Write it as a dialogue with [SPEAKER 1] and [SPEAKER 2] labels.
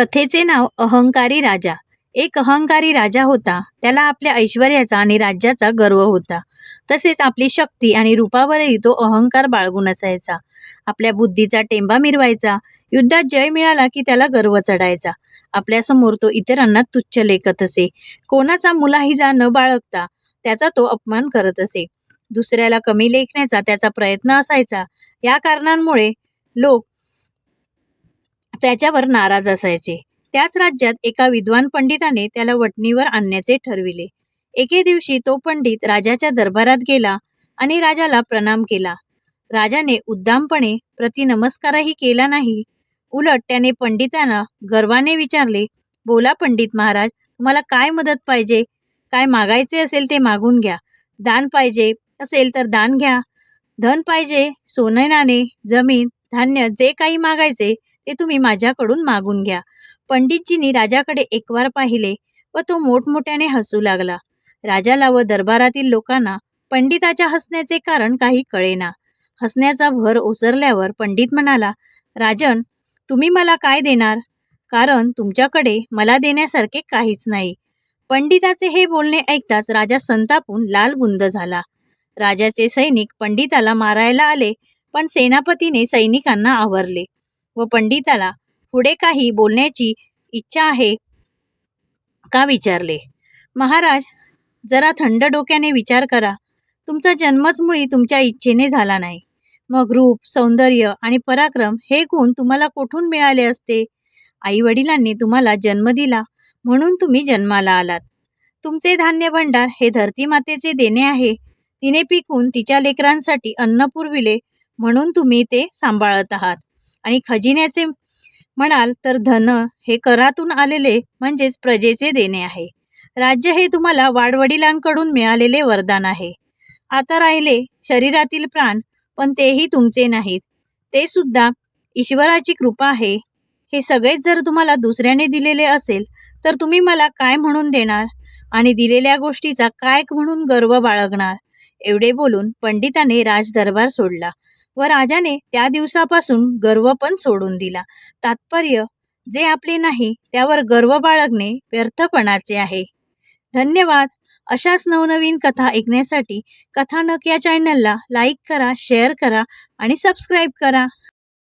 [SPEAKER 1] कथेचे नाव अहंकारी राजा. एक अहंकारी राजा होता. त्याला आपल्या ऐश्वर्याचा आणि राज्याचा गर्व होता. तसेच आपली शक्ती आणि रूपावरही तो अहंकार बाळगून असायचा. आपल्या बुद्धीचा टेंबा मिरवायचा. युद्धात जय मिळाला की त्याला गर्व चढायचा. आपल्यासमोर तो इतरांना तुच्छ लेखत असे. कोणाचा मुलाहिजा न बाळगता त्याचा तो अपमान करत असे. दुसऱ्याला कमी लेखण्याचा त्याचा प्रयत्न असायचा. या कारणांमुळे लोक त्याच्यावर नाराज असायचे. त्याच राज्यात एका विद्वान पंडिताने त्याला वटणीवर आणण्याचे ठरविले. एके दिवशी तो पंडित राजाच्या दरबारात गेला आणि राजाला प्रणाम केला. राजाने उद्दामपणे प्रतिनमस्कारही केला नाही. उलट त्याने पंडितांना गर्वाने विचारले बोला पंडित महाराज तुम्हाला काय मदत पाहिजे? काय मागायचे असेल ते मागून घ्या. दान पाहिजे असेल तर दान घ्या. धन पाहिजे सोने नाणे जमीन धान्य जे काही मागायचे ते तुम्ही माझ्याकडून मागून घ्या. पंडितजींनी राजाकडे एकवार पाहिले व तो मोठमोठ्याने हसू लागला. राजाला व दरबारातील लोकांना पंडिताच्या हसण्याचे कारण काही कळेना. हसण्याचा भर ओसरल्यावर पंडित म्हणाला राजन तुम्ही मला काय देणार? कारण तुमच्याकडे मला देण्यासारखे काहीच नाही. पंडिताचे हे बोलणे ऐकताच राजा संतापून लालबुंद झाला. राजाचे सैनिक पंडिताला मारायला आले पण सेनापतीने सैनिकांना आवरले. व पंडिताला पुढे काही बोलण्याची इच्छा आहे का विचारले. महाराज जरा थंड डोक्याने विचार करा. तुमचा जन्मच मुळी तुमच्या इच्छेने झाला नाही. मग रूप सौंदर्य आणि पराक्रम हे गुण तुम्हाला कुठून मिळाले असते? आई वडिलांनी तुम्हाला जन्म दिला म्हणून तुम्ही जन्माला आलात. तुमचे धान्य भंडार हे धरती मातेचे देणे आहे. तिने पिकून तिच्या लेकरांसाठी अन्न पुरविले म्हणून तुम्ही ते सांभाळत आहात. आणि खजिन्याचे म्हणाल तर धन हे करातून आलेले म्हणजेच प्रजेचे देणे आहे. राज्य हे तुम्हाला वाडवडिलांकडून मिळालेले वरदान आहे. आता राहिले शरीरातील प्राण पण तेही तुमचे नाहीत. ते सुद्धा ईश्वराची कृपा आहे. हे सगळेच जर तुम्हाला दुसऱ्याने दिलेले असेल तर तुम्ही मला काय म्हणून देणार? आणि दिलेल्या गोष्टीचा काय म्हणून गर्व बाळगणार? एवढे बोलून पंडिताने राजदरबार सोडला. व राजाने त्या दिवसापासून गर्व पण सोडून दिला. तात्पर्य जे आपले नाही त्यावर गर्व बाळगणे व्यर्थपणाचे आहे. धन्यवाद. अशाच नवनवीन कथा ऐकण्यासाठी कथानक या चॅनलला लाईक करा शेअर करा आणि सबस्क्राईब करा.